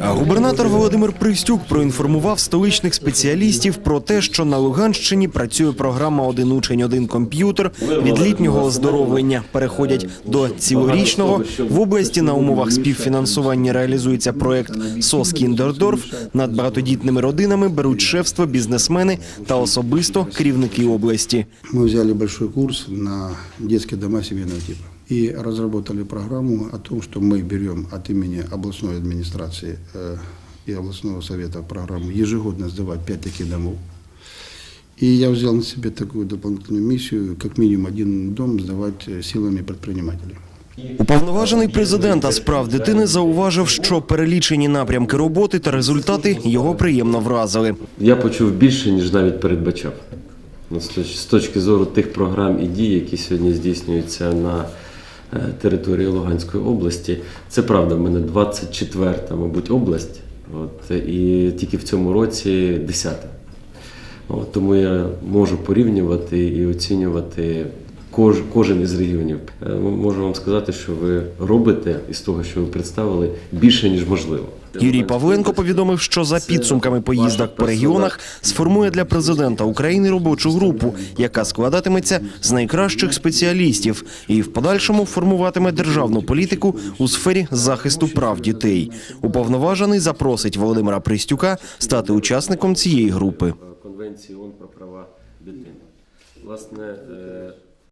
А Губернатор Володимир Пристюк проінформував столичних спеціалістів про те, що на Луганщині працює програма Один учень, один комп'ютер від літнього оздоровлення. Переходять до цілорічного. В області на умовах співфінансування реалізується проект СОС Кіндердорф. Над багатодітними родинами беруть шефство бізнесмени та особисто керівники області. Мы взяли большой курс на детские дома семейного типа и разработали программу о том, что мы берем от имени областной администрации э, и областного совета программу ежегодно сдавать 5 таких домов. И я взял на себя такую дополнительную миссию, как минимум один дом сдавать э, силами предпринимателей. Уповноважений президента з прав дитини зауважив, що перелічені напрямки роботи та результати його приємно вразили. Я почув більше, ніж навіть передбачав. Ну, з точ- З точки зору тих програм і дій, які сьогодні здійснюються на е, території Луганської області, це правда, в мене 24-та, мабуть, область, от, і тільки в цьому році 10-та. От, тому я можу порівнювати і оцінювати кож, кожен із регіонів. Е, Можу вам сказати, що ви робите із того, що ви представили, більше, ніж можливо. Юрій Павленко повідомив, що за підсумками поїздок по регіонах сформує для президента України робочу групу, яка складатиметься з найкращих спеціалістів, і в подальшому формуватиме державну політику у сфері захисту прав дітей. Уповноважений запросить Володимира Пристюка стати учасником цієї групи. Конвенції ООН про права дитини. Власне, е,